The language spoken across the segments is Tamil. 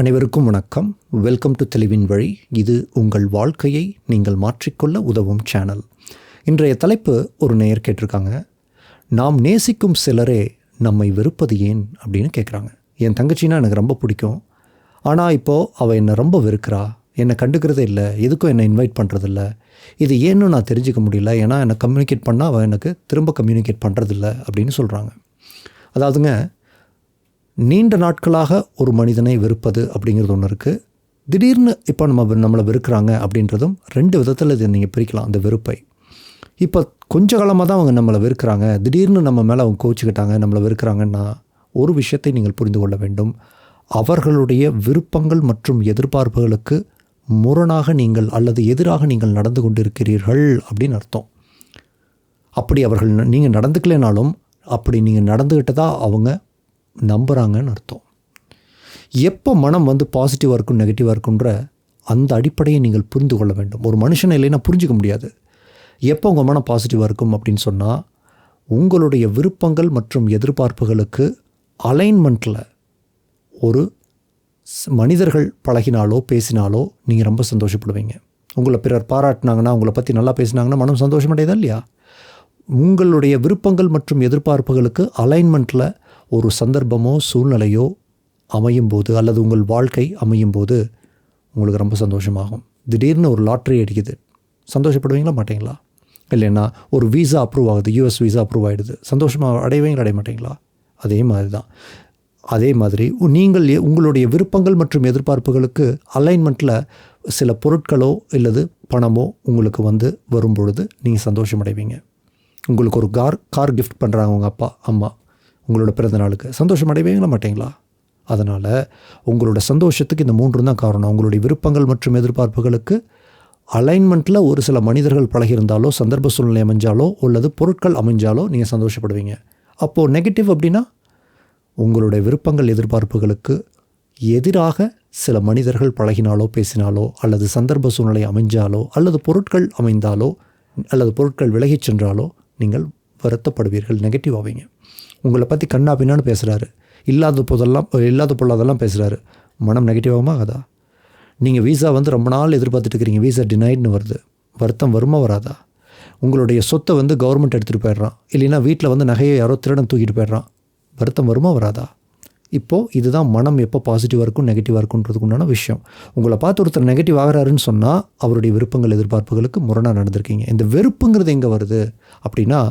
அனைவருக்கும் வணக்கம். வெல்கம் டு தெளிவின் வழி இது உங்கள் வாழ்க்கையை நீங்கள் மாற்றிக்கொள்ள உதவும் சேனல் இன்றைய தலைப்பு ஒரு நேயர் கேட்டிருக்காங்க. நாம் நேசிக்கும் சிலரே நம்மை வெறுப்பது ஏன் அப்படின்னு கேட்குறாங்க. என் தங்கச்சின்னா எனக்கு ரொம்ப பிடிக்கும். ஆனால் இப்போது அவள் என்னை ரொம்ப வெறுக்கிறா. என்னை கண்டுக்கிறதே இல்லை. எதுக்கும் என்னை இன்வைட் பண்ணுறதில்ல இது ஏன்னு நான் தெரிஞ்சுக்க முடியல. ஏன்னா என்னை கம்யூனிகேட் பண்ணால் அவள் எனக்கு திரும்ப கம்யூனிகேட் பண்ணுறதில்ல அப்படின்னு சொல்கிறாங்க அதாவதுங்க நீண்ட நாட்களாக ஒரு மனிதனை வெறுப்பது அப்படிங்கிறது ஒன்று இருக்குது திடீர்னு இப்போ நம்ம நம்மளை வெறுக்கிறாங்க அப்படின்றதும் ரெண்டு விதத்தில் இதை நீங்கள் பிரிக்கலாம் அந்த வெறுப்பை. இப்போ கொஞ்ச காலமாக தான் அவங்க நம்மளை வெறுக்கிறாங்க. திடீர்னு நம்ம மேலே அவங்க கோச்சிக்கிட்டாங்க நம்மளை வெறுக்கிறாங்கன்னா ஒரு விஷயத்தை நீங்கள் புரிந்து கொள்ள வேண்டும். அவர்களுடைய விருப்பங்கள் மற்றும் எதிர்பார்ப்புகளுக்கு முரணாக நீங்கள் அல்லது எதிராக நீங்கள் நடந்து கொண்டிருக்கிறீர்கள் அப்படின்னு அர்த்தம். அப்படி அவர்கள் நீங்கள் நடந்துக்கலைனாலும் அப்படி நீங்கள் நடந்துக்கிட்டதா அவங்க நம்புகிறாங்கன்னு அர்த்தம். எப்போ மனம் வந்து பாசிட்டிவாக இருக்கும் நெகட்டிவாக இருக்குன்ற அந்த அடிப்படையை நீங்கள் புரிந்து கொள்ள வேண்டும். ஒரு மனுஷனை இல்லைன்னா புரிஞ்சிக்க முடியாது. எப்போ உங்கள் மனம் பாசிட்டிவாக இருக்கும் அப்படின்னு சொன்னால் உங்களுடைய விருப்பங்கள் மற்றும் எதிர்பார்ப்புகளுக்கு அலைன்மெண்ட்டில் ஒரு மனிதர்கள் பழகினாலோ பேசினாலோ நீங்கள் ரொம்ப சந்தோஷப்படுவீங்க. உங்களை பிறர் பாராட்டினாங்கன்னா உங்களை பற்றி நல்லா பேசினாங்கன்னா மனம் சந்தோஷமடையதா இல்லையா? உங்களுடைய விருப்பங்கள் மற்றும் எதிர்பார்ப்புகளுக்கு அலைன்மெண்ட்டில் ஒரு சந்தர்ப்பமோ சூழ்நிலையோ அமையும் போது அல்லது உங்கள் வாழ்க்கை அமையும் போது உங்களுக்கு ரொம்ப சந்தோஷமாகும். திடீர்னு ஒரு லாட்ரி அடிக்குது. சந்தோஷப்படுவீங்களா மாட்டீங்களா? இல்லைன்னா ஒரு வீசா அப்ரூவ் ஆகுது யூஎஸ் வீசா அப்ரூவ் ஆகிடுது சந்தோஷமாக அடைவீங்களா அடைய மாட்டீங்களா? அதே மாதிரி தான் அதே மாதிரி நீங்கள் உங்களுடைய விருப்பங்கள் மற்றும் எதிர்பார்ப்புகளுக்கு அலைன்மெண்ட்டில் சில பொருட்களோ இல்லது பணமோ உங்களுக்கு வந்து வரும் பொழுது நீங்கள் சந்தோஷமடைவீங்க. உங்களுக்கு ஒரு கார் கார் கிஃப்ட் பண்ணுறாங்க உங்கள் அப்பா அம்மா. உங்களோட பிறந்த நாளுக்கு. சந்தோஷம் அடைவீங்களா மாட்டீங்களா? அதனால் உங்களோட சந்தோஷத்துக்கு இந்த மூன்று தான் காரணம். உங்களுடைய விருப்பங்கள் மற்றும் எதிர்பார்ப்புகளுக்கு அலைன்மெண்ட்டில் ஒரு சில மனிதர்கள் பழகியிருந்தாலோ சந்தர்ப்ப சூழ்நிலை அமைஞ்சாலோ அல்லது பொருட்கள் அமைஞ்சாலோ நீங்கள் சந்தோஷப்படுவீங்க. அப்போது நெகட்டிவ் அப்படின்னா உங்களுடைய விருப்பங்கள் எதிர்பார்ப்புகளுக்கு எதிராக சில மனிதர்கள் பழகினாலோ பேசினாலோ அல்லது சந்தர்ப்ப சூழ்நிலை அமைஞ்சாலோ அல்லது பொருட்கள் அமைந்தாலோ அல்லது பொருட்கள் விலகிச் சென்றாலோ நீங்கள் வருத்தப்படுவீர்கள் நெகட்டிவ் ஆவீங்க. உங்களை பற்றி கண்ணா பின்னான்னு பேசுகிறாரு இல்லாத போதெல்லாம் இல்லாத பொல்லாதெல்லாம் பேசுகிறாரு மனம் நெகட்டிவாகுமா ஆகாதா? நீங்கள் வீசா வந்து ரொம்ப நாள் எதிர்பார்த்துட்டு இருக்கிறீங்க. வீசா டினைட்னு வருது. வருத்தம் வருமா? வராதா? உங்களுடைய சொத்தை வந்து கவர்மெண்ட் எடுத்துகிட்டு போயிடுறான். இல்லைன்னா வீட்டில் வந்து நகையை யாரோ திருடன் தூக்கிட்டு போயிடுறான். வருத்தம் வருமா? வராதா? இப்போது இதுதான் மனம் எப்போ பாசிட்டிவாக இருக்கும் நெகட்டிவாக இருக்குன்றதுக்கு உண்டான விஷயம். உங்களை பார்த்து ஒருத்தர் நெகட்டிவ் ஆகிறாருன்னு சொன்னால் அவருடைய விருப்பங்கள் எதிர்பார்ப்புகளுக்கு முரணாக நடந்திருக்கீங்க. இந்த வெறுப்புங்கிறது எங்கே வருது? அப்படின்னா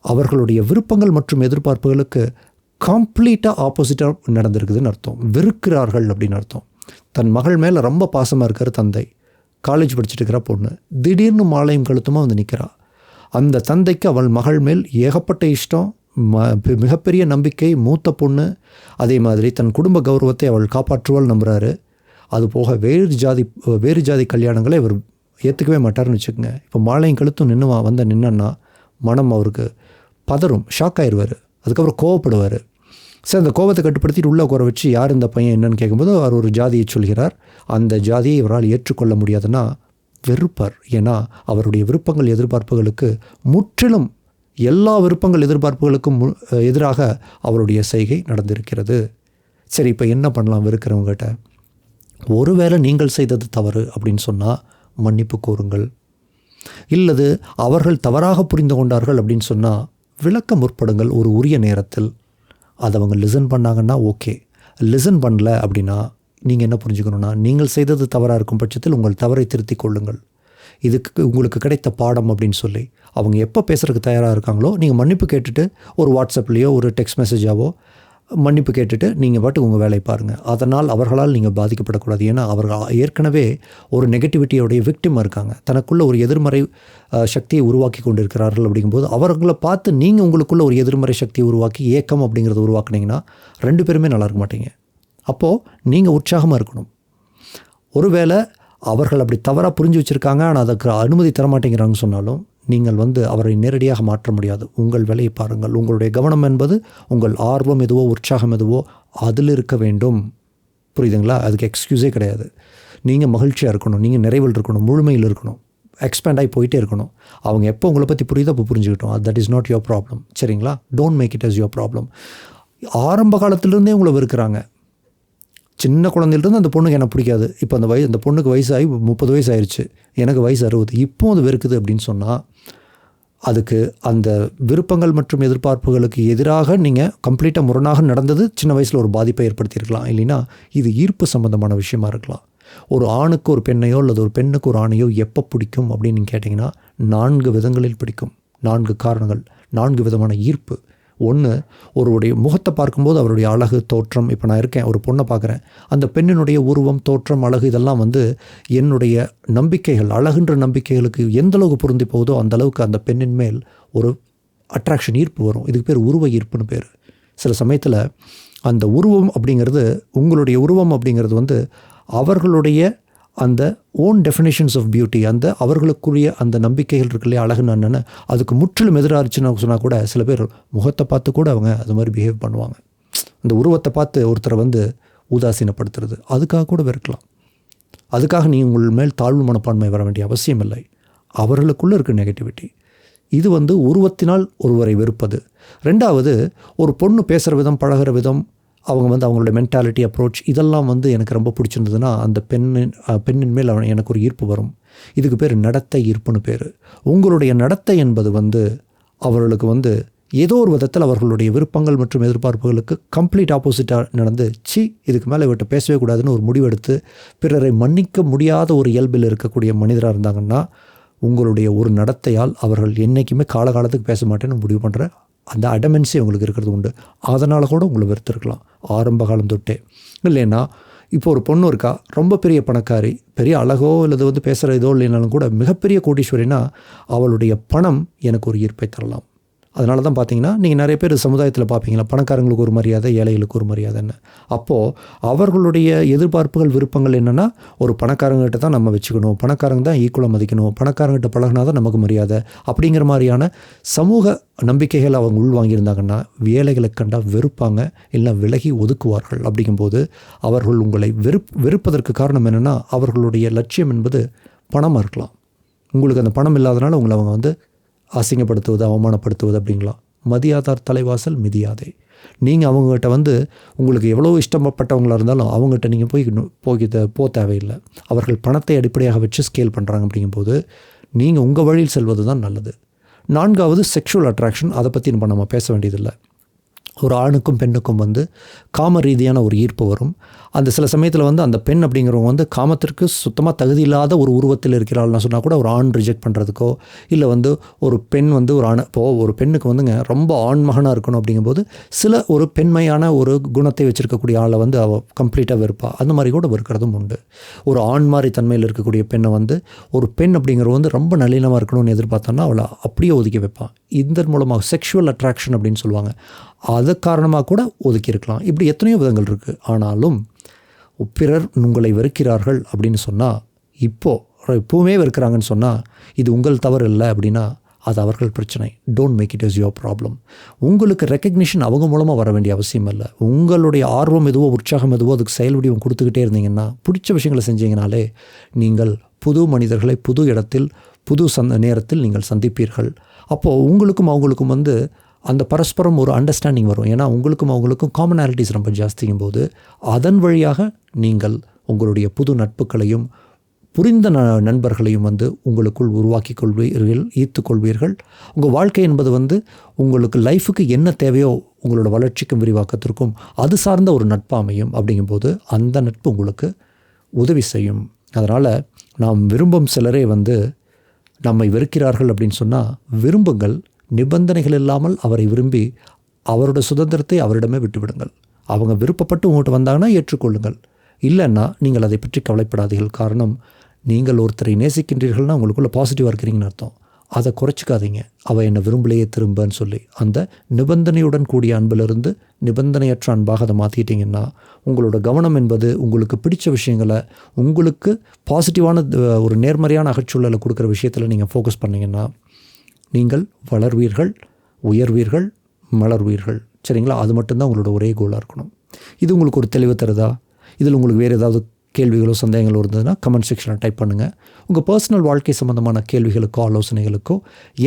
அவர்களுடைய விருப்பங்கள் மற்றும் எதிர்பார்ப்புகளுக்கு கம்ப்ளீட்டாக ஆப்போசிட்டாக நடந்திருக்குதுன்னு அர்த்தம். வெறுக்கிறார்கள் அப்படின்னு அர்த்தம். தன் மகள் மேலே ரொம்ப பாசமாக இருக்கிற தந்தை. காலேஜ் படிச்சுட்டு இருக்கிற பொண்ணு. திடீர்னு மாலையும் கழுத்துமாக வந்து நிற்கிறா அந்த தந்தைக்கு அவள் மகள் மேல் ஏகப்பட்ட இஷ்டம் மிகப்பெரிய நம்பிக்கை மூத்த பொண்ணு அதே மாதிரி தன் குடும்ப கௌரவத்தை அவள் காப்பாற்றுவாள் நம்புகிறாரு அது போக வேறு ஜாதி வேறு ஜாதி கல்யாணங்களை இவர் ஏற்றுக்கவே மாட்டார்னு வச்சுக்கோங்க. இப்போ மாலையும் கழுத்தும் நின்று வந்த நின்னா மனம் அவருக்கு பதறும் ஷாக் ஆயிடுவார் அதுக்கப்புறம் கோவப்படுவார். சரி அந்த கோபத்தை கட்டுப்படுத்திட்டு உள்ளே உட்கார வச்சு யார் இந்த பையன் என்னன்னு கேட்கும்போது அவர் ஒரு ஜாதியை சொல்கிறார். அந்த ஜாதியை இவரால் ஏற்றுக்கொள்ள முடியாதுன்னா வெறுப்பார். ஏன்னா அவருடைய விருப்பங்கள் எதிர்பார்ப்புகளுக்கு முற்றிலும் எல்லா விருப்பங்கள் எதிர்பார்ப்புகளுக்கும் எதிராக அவருடைய செய்கை நடந்திருக்கிறது. சரி இப்போ என்ன பண்ணலாம் வெறுக்கிறவங்ககிட்ட? ஒருவேளை நீங்கள் செய்தது தவறு அப்படின்னு சொன்னால் மன்னிப்பு கோருங்கள். இல்லது அவர்கள் தவறாக புரிந்து கொண்டார்கள் அப்படின்னு சொன்னால் விளக்க முற்படுங்கள் ஒரு உரிய நேரத்தில். அதை அவங்க லிசன் பண்ணாங்கன்னா ஓகே. லிசன் பண்ணல அப்படின்னா நீங்கள் என்ன புரிஞ்சுக்கணுன்னா நீங்கள் செய்தது தவறாக இருக்கும் பட்சத்தில் உங்கள் தவறை திருத்திக் கொள்ளுங்கள். இதுக்கு உங்களுக்கு கிடைத்த பாடம் அப்படின்னு சொல்லி. அவங்க எப்போ பேசுகிறதுக்கு தயாராக இருக்காங்களோ நீங்கள் மன்னிப்பு கேட்டுட்டு ஒரு வாட்ஸ்அப்லேயோ ஒரு டெக்ஸ்ட் மெசேஜாவோ மன்னிப்பு கேட்டுட்டு நீங்கள் பாட்டு உங்கள் வேலையை பாருங்கள் அதனால் அவர்களால் நீங்கள் பாதிக்கப்படக்கூடாது. ஏன்னா அவர்கள் ஏற்கனவே ஒரு நெகட்டிவிட்டியோடைய விக்டிமாக இருக்காங்க. தனக்குள்ளே ஒரு எதிர்மறை சக்தியை உருவாக்கி கொண்டு இருக்கிறார்கள் அப்படிங்கும்போது அவர்களை பார்த்து நீங்கள் உங்களுக்குள்ளே ஒரு எதிர்மறை சக்தியை உருவாக்கி ஏக்கம் அப்படிங்கிறத உருவாக்குனீங்கன்னா ரெண்டு பேருமே நல்லா இருக்க மாட்டீங்க. அப்போது நீங்கள் உற்சாகமாக இருக்கணும். ஒருவேளை அவர்கள் அப்படி தவறாக புரிஞ்சு வச்சுருக்காங்க ஆனால் அதுக்கு அனுமதி தர மாட்டேங்கிறாங்கன்னு சொன்னாலும் நீங்கள் வந்து அவரை நேரடியாக மாற்ற முடியாது. உங்கள் வேலையை பாருங்கள். உங்களுடைய கவனம் என்பது உங்கள் ஆர்வம் எதுவோ உற்சாகம் எதுவோ அதில் இருக்க வேண்டும். புரியுதுங்களா? அதுக்கு எக்ஸ்கியூஸே கிடையாது. நீங்கள் மகிழ்ச்சியாக இருக்கணும். நீங்கள் நிறைவில் இருக்கணும். முழுமையில் இருக்கணும். எக்ஸ்பேண்ட் ஆகி போயிட்டே இருக்கணும். அவங்க எப்போ உங்களை பற்றி புரியுதோ அப்போ புரிஞ்சுக்கிட்டோம். That is not your problem சரிங்களா? Don't make it as your problem ஆரம்ப காலத்திலேருந்தே உங்களை வெறுக்கிறாங்க. சின்ன குழந்தையிலிருந்து அந்த பொண்ணுக்கு எனக்கு பிடிக்காது. இப்போ அந்த வயசு அந்த பொண்ணுக்கு வயசாகி முப்பது வயசு ஆயிடுச்சு எனக்கு வயசு அறுபது. இப்போ அது வெறுக்குது அப்படின்னு சொன்னால் அதுக்கு அந்த விருப்பங்கள் மற்றும் எதிர்பார்ப்புகளுக்கு எதிராக நீங்கள் கம்ப்ளீட்டாக முரணாக நடந்தது சின்ன வயசில் ஒரு பாதிப்பை ஏற்படுத்தியிருக்கலாம். இல்லைன்னா இது ஈர்ப்பு சம்மந்தமான விஷயமா இருக்கலாம். ஒரு ஆணுக்கு ஒரு பெண்ணையோ அல்லது ஒரு பெண்ணுக்கு ஒரு ஆணையோ எப்போ பிடிக்கும் அப்படின்னு நீங்கள் கேட்டிங்கன்னா நான்கு விதங்களில் பிடிக்கும். நான்கு காரணங்கள் நான்கு விதமான ஈர்ப்பு. ஒன்று ஒருவருடைய முகத்தை பார்க்கும்போது அவருடைய அழகு தோற்றம் இப்போ நான் இருக்கேன் ஒரு பொண்ணை பார்க்குறேன். அந்த பெண்ணினுடைய உருவம் தோற்றம் அழகு இதெல்லாம் வந்து என்னுடைய நம்பிக்கைகள் அழகுன்ற நம்பிக்கைகளுக்கு எந்த அளவுக்கு பொருந்தி போகுதோ அந்த அளவுக்கு அந்த பெண்ணின் மேல் ஒரு அட்ராக்ஷன் ஈர்ப்பு வரும். இதுக்கு பேர் உருவ ஈர்ப்புன்னு பேர். சில சமயத்தில் அந்த உருவம் அப்படிங்கிறது உங்களுடைய உருவம் அப்படிங்கிறது வந்து அவர்களுடைய அந்த ஓன் டெஃபினேஷன்ஸ் ஆஃப் பியூட்டி அந்த அவர்களுக்குரிய அந்த நம்பிக்கைகள் இருக்கு இல்லையா அழகுன்னு என்னென்னு அதுக்கு முற்றிலும் எதிராச்சுன்னு சொன்னால் கூட சில பேர் முகத்தை பார்த்து கூட அவங்க அது மாதிரி பிஹேவ் பண்ணுவாங்க. அந்த உருவத்தை பார்த்து ஒருத்தரை வந்து உதாசீனப்படுத்துறது அதுக்காக கூட வெறுக்கலாம். அதுக்காக நீ உங்கள் மேல் தாழ்வு மனப்பான்மை வர வேண்டிய அவசியம் இல்லை. அவர்களுக்குள்ளே இருக்க நெகட்டிவிட்டி இது வந்து உருவத்தினால் ஒருவரை வெறுப்பது. ரெண்டாவது ஒரு பொண்ணு பேசுகிற விதம் பழகுற விதம் அவங்க வந்து அவங்களுடைய மென்டாலிட்டி அப்ரோச் இதெல்லாம் வந்து எனக்கு ரொம்ப பிடிச்சிருந்ததுன்னா அந்த பெண்ணின் பெண்ணின் மேல் அவன் எனக்கு ஒரு ஈர்ப்பு வரும். இதுக்கு பேர் நடத்தை ஈர்ப்புன்னு பேர். உங்களுடைய நடத்தை என்பது வந்து அவர்களுக்கு வந்து ஏதோ ஒரு விதத்தில் அவர்களுடைய விருப்பங்கள் மற்றும் எதிர்பார்ப்புகளுக்கு கம்ப்ளீட் ஆப்போசிட்டாக நடந்து சி இதுக்கு மேலே இவர்கிட்ட பேசவே கூடாதுன்னு ஒரு முடிவெடுத்து பிறரை மன்னிக்க முடியாத ஒரு இயல்பில் இருக்கக்கூடிய மனிதராக இருந்தாங்கன்னா உங்களுடைய ஒரு நடத்தையால் அவர்கள் என்றைக்குமே காலகாலத்துக்கு பேச மாட்டேன்னு முடிவு பண்ணுற அந்த அடமென்ஸே உங்களுக்கு இருக்கிறது உண்டு. அதனால் கூட உங்களை வெறுத்திருக்கலாம். ஆரம்ப காலம் தொட்டே. இல்லைன்னா இப்போ ஒரு பொண்ணு இருக்கா ரொம்ப பெரிய பணக்காரி பெரிய அழகோ இல்லது வந்து பேசுகிற இதோ இல்லைனாலும் கூட மிகப்பெரிய கோடீஸ்வரினா அவளுடைய பணம் எனக்கு ஒரு ஈர்ப்பை தரலாம். அதனால தான் பார்த்தீங்கன்னா நீங்கள் நிறைய பேர் சமுதாயத்தில் பார்ப்பீங்களா பணக்காரங்களுக்கு ஒரு மரியாதை ஏழைகளுக்கு ஒரு மரியாதைன்னு. அப்போது அவர்களுடைய எதிர்பார்ப்புகள் விருப்பங்கள் என்னென்னா ஒரு பணக்காரங்கிட்ட தான் நம்ம வச்சுக்கணும். பணக்காரங்க தான் ஈக்குவலாக மதிக்கணும். பணக்காரங்கிட்ட பழகினா தான் நமக்கு மரியாதை. அப்படிங்கிற மாதிரியான சமூக நம்பிக்கைகள் அவங்க உள்வாங்கியிருந்தாங்கன்னா ஏழைகளை கண்டா வெறுப்பாங்க இல்லை விலகி ஒதுக்குவார்கள். அப்படிங்கும்போது அவர்கள் உங்களை வெறுப் வெறுப்பதற்கு காரணம் என்னென்னா அவர்களுடைய லட்சியம் என்பது பணமாக இருக்கலாம். உங்களுக்கு அந்த பணம் இல்லாதனால உங்களை அவங்க வந்து அசிங்கப்படுத்துவது அவமானப்படுத்துவது அப்படிங்களாம் மதியாதார் தலைவாசல் மிதியாதே. நீங்கள் அவங்ககிட்ட வந்து உங்களுக்கு எவ்வளோ இஷ்டப்பட்டவங்களாக இருந்தாலும் அவங்ககிட்ட நீங்கள் போய் போய் போ போக தேவையில்லை. அவர்கள் பணத்தை அடிப்படையாக வச்சு ஸ்கேல் பண்ணுறாங்க அப்படிங்கும்போது நீங்கள் உங்கள் வழியில் செல்வது தான் நல்லது. நான்காவது செக்ஷுவல் அட்ராக்ஷன் அதை பற்றி நம்ம நம்ம பேச வேண்டியதில்லை. ஒரு ஆணுக்கும் பெண்ணுக்கும் வந்து காம ரீதியான ஒரு ஈர்ப்பு வரும். அந்த சில சமயத்தில் வந்து அந்த பெண் அப்படிங்கிறவங்க வந்து காமத்திற்கு சுத்தமாக தகுதி இல்லாத ஒரு உருவத்தில் இருக்கிறாள்னு சொன்னால் கூட ஒரு ஆண் ரிஜெக்ட் பண்ணுறதுக்கோ இல்லை வந்து ஒரு பெண் வந்து ஒரு ஆண் இப்போ ஒரு பெண்ணுக்கு வந்துங்க ரொம்ப ஆண்மகனாக இருக்கணும் அப்படிங்கும்போது சில ஒரு பெண்மையான ஒரு குணத்தை வச்சுருக்கக்கூடிய ஆளை வந்து அவள் கம்ப்ளீட்டாக வெறுப்பா. அந்த மாதிரி கூட வெறுக்கிறதும் உண்டு. ஒரு ஆண் மாதிரி தன்மையில் இருக்கக்கூடிய பெண்ணை வந்து ஒரு பெண் அப்படிங்கிறவ வந்து ரொம்ப நளினமாக இருக்கணும்னு எதிர்பார்த்தோன்னா அவளை அப்படியே ஒதுக்கி வைப்பான். இதன் மூலமாக செக்ஷுவல் அட்ராக்ஷன் அப்படின்னு சொல்லுவாங்க. அது காரணமாக கூட ஒதுக்கி இருக்கலாம் இப்படி எத்தனையோ விதங்கள் இருக்குது ஆனாலும் பிறர் உங்களை வெறுக்கிறார்கள் அப்படின்னு சொன்னால் இப்போது இப்போவுமே வெறுக்கிறாங்கன்னு சொன்னால் இது உங்கள் தவறு இல்லை அப்படின்னா அது அவர்கள் பிரச்சனை. Don't make it is your problem உங்களுக்கு ரெக்கக்னிஷன் அவங்க மூலமாக வர வேண்டிய அவசியம் இல்லை. உங்களுடைய ஆர்வம் எதுவோ உற்சாகம் எதுவோ அதுக்கு செயல் வடிவம் கொடுத்துக்கிட்டே இருந்தீங்கன்னா பிடிச்ச விஷயங்களை செஞ்சீங்கனாலே நீங்கள் புது மனிதர்களை புது இடத்தில் புது சந்த நேரத்தில் நீங்கள் சந்திப்பீர்கள். அப்போது உங்களுக்கும் அவங்களுக்கும் வந்து அந்த பரஸ்பரம் ஒரு அண்டர்ஸ்டாண்டிங் வரும். ஏன்னா உங்களுக்கும் அவங்களுக்கும் காமனாலிட்டிஸ் ரொம்ப ஜாஸ்தியும் போது அதன் வழியாக நீங்கள் உங்களுடைய புது நட்புகளையும் புரிந்த ந நண்பர்களையும் வந்து உங்களுக்குள் உருவாக்கி கொள்வீர்கள் ஈர்த்து கொள்வீர்கள். உங்கள் வாழ்க்கை என்பது வந்து உங்களுக்கு லைஃபுக்கு என்ன தேவையோ உங்களோட வளர்ச்சிக்கும் விரிவாக்கத்திற்கும் அது சார்ந்த ஒரு நட்பு அமையும் அப்படிங்கும்போது அந்த நட்பு உங்களுக்கு உதவி செய்யும். அதனால் நாம் விரும்பும் சிலரே வந்து நம்மை வெறுக்கிறார்கள் அப்படின்னு சொன்னால் விரும்புங்கள் நிபந்தனைகள் இல்லாமல் அவரை விரும்பி அவரோட சுதந்திரத்தை அவரிடமே விட்டுவிடுங்கள். அவங்க விருப்பப்பட்டு உங்கள்கிட்ட வந்தாங்கன்னா ஏற்றுக்கொள்ளுங்கள். இல்லைன்னா நீங்கள் அதை பற்றி கவலைப்படாதீர்கள். காரணம் நீங்கள் ஒருத்தரை நேசிக்கின்றீர்கள்னா உங்களுக்குள்ள பாசிட்டிவாக இருக்கிறீங்கன்னு அர்த்தம். அதை குறைச்சிக்காதீங்க. அவள் என்னை விரும்பலையே திரும்பன்னு சொல்லி அந்த நிபந்தனையுடன் கூடிய அன்பிலிருந்து நிபந்தனையற்ற அன்பாக அதை மாற்றிக்கிட்டிங்கன்னா உங்களோட கவனம் என்பது உங்களுக்கு பிடிச்ச விஷயங்களை உங்களுக்கு பாசிட்டிவான ஒரு நேர்மறையான அகச்சூழலை கொடுக்குற விஷயத்தில் நீங்கள் ஃபோக்கஸ் பண்ணிங்கன்னா நீங்கள் வளர்வீர்கள் உயர்வீர்கள் மலர்வீர்கள். சரிங்களா? அது மட்டும்தான் உங்களோட ஒரே கோலாக இருக்கணும். இது உங்களுக்கு ஒரு தெளிவு தருதா? இதில் உங்களுக்கு வேறு ஏதாவது கேள்விகளோ சந்தேகங்களோ இருந்ததுன்னா கமெண்ட் செக்ஷனில் டைப் பண்ணுங்கள் உங்கள் பர்சனல் வாழ்க்கை சம்மந்தமான கேள்விகளுக்கோ ஆலோசனைகளுக்கோ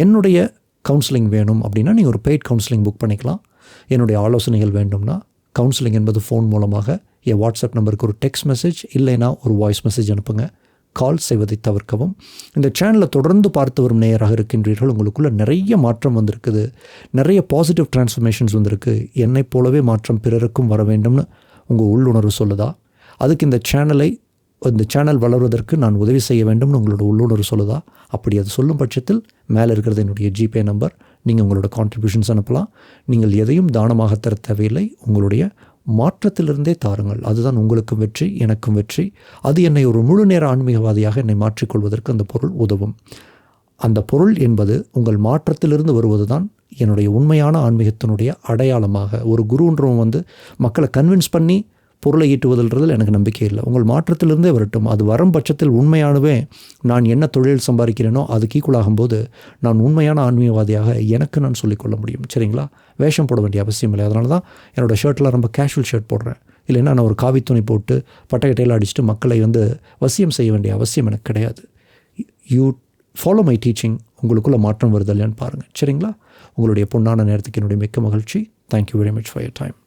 என்னுடைய கவுன்சிலிங் வேணும் அப்படின்னா நீங்கள் ஒரு பெய்ட் கவுன்சிலிங் புக் பண்ணிக்கலாம். என்னுடைய ஆலோசனைகள் வேண்டும்னா கவுன்சிலிங் என்பது ஃபோன் மூலமாக என் வாட்ஸ்அப் நம்பருக்கு ஒரு டெக்ஸ்ட் மெசேஜ் இல்லைன்னா ஒரு வாய்ஸ் மெசேஜ் அனுப்புங்க. கால் செய்வதை தவிர்க்கவும். இந்த சேனலை தொடர்ந்து பார்த்து வரும் நேயராக இருக்கின்றீர்கள் உங்களுக்குள்ள நிறைய மாற்றம் வந்திருக்குது. நிறைய பாசிட்டிவ் டிரான்ஸ்ஃபர்மேஷன்ஸ் வந்திருக்கு. என்னைப் போலவே மாற்றம் பிறருக்கும் வர வேண்டும்னு உங்கள் உள்ளுணர்வு சொல்லுதா? அதுக்கு இந்த சேனலை இந்த சேனல் வளர்வதற்கு நான் உதவி செய்ய வேண்டும்னு உங்களோட உள்ளுணர்வு சொல்லுதா? அப்படி அது சொல்லும் பட்சத்தில் மேலே இருக்கிறது என்னுடைய ஜிபே நம்பர் நீங்கள் உங்களோட கான்ட்ரிபியூஷன்ஸ் அனுப்பலாம். நீங்கள் எதையும் தானமாக தர தேவையில்லை. உங்களுடைய மாற்றத்திலிருந்தே தாருங்கள். அதுதான் உங்களுக்கும் வெற்றி எனக்கும் வெற்றி. அது என்னை ஒரு முழு நேர ஆன்மீகவாதியாக என்னை மாற்றிக்கொள்வதற்கு அந்த பொருள் உதவும். அந்த பொருள் என்பது உங்கள் மாற்றத்திலிருந்து வருவது தான் என்னுடைய உண்மையான ஆன்மீகத்தினுடைய அடையாளமாக. ஒரு குருன்றவன் வந்து மக்களை கன்வின்ஸ் பண்ணி பொருளை ஈட்டுவதில் எனக்கு நம்பிக்கை இல்லை. உங்கள் மாற்றத்திலிருந்தே வரட்டும். அது வரும் பட்சத்தில் உண்மையானவே நான் என்ன தொழில் சம்பாதிக்கிறேனோ அதுக்கு கீக்குள்ளாகும்போது நான் உண்மையான ஆன்மீகவாதியாக எனக்கு நான் சொல்லிக்கொள்ள முடியும். சரிங்களா? வேஷம் போட வேண்டிய அவசியம் இல்லை. அதனால தான் என்னோடய ஷர்ட்டில் ரொம்ப கேஷுவல் ஷர்ட் போடுறேன். இல்லைன்னா நான் ஒரு காவி துணி போட்டு பட்டக்கட்டையில் அடிச்சுட்டு மக்களை வந்து வசியம் செய்ய வேண்டிய அவசியம் எனக்கு கிடையாது. யூ ஃபாலோ மை டீச்சிங் உங்களுக்குள்ளே மாற்றம் வருது இல்லையான்னு பாருங்கள் சரிங்களா? உங்களுடைய பொண்ணான நேரத்துக்கு என்னுடைய மிக்க மகிழ்ச்சி. Thank you very much for your time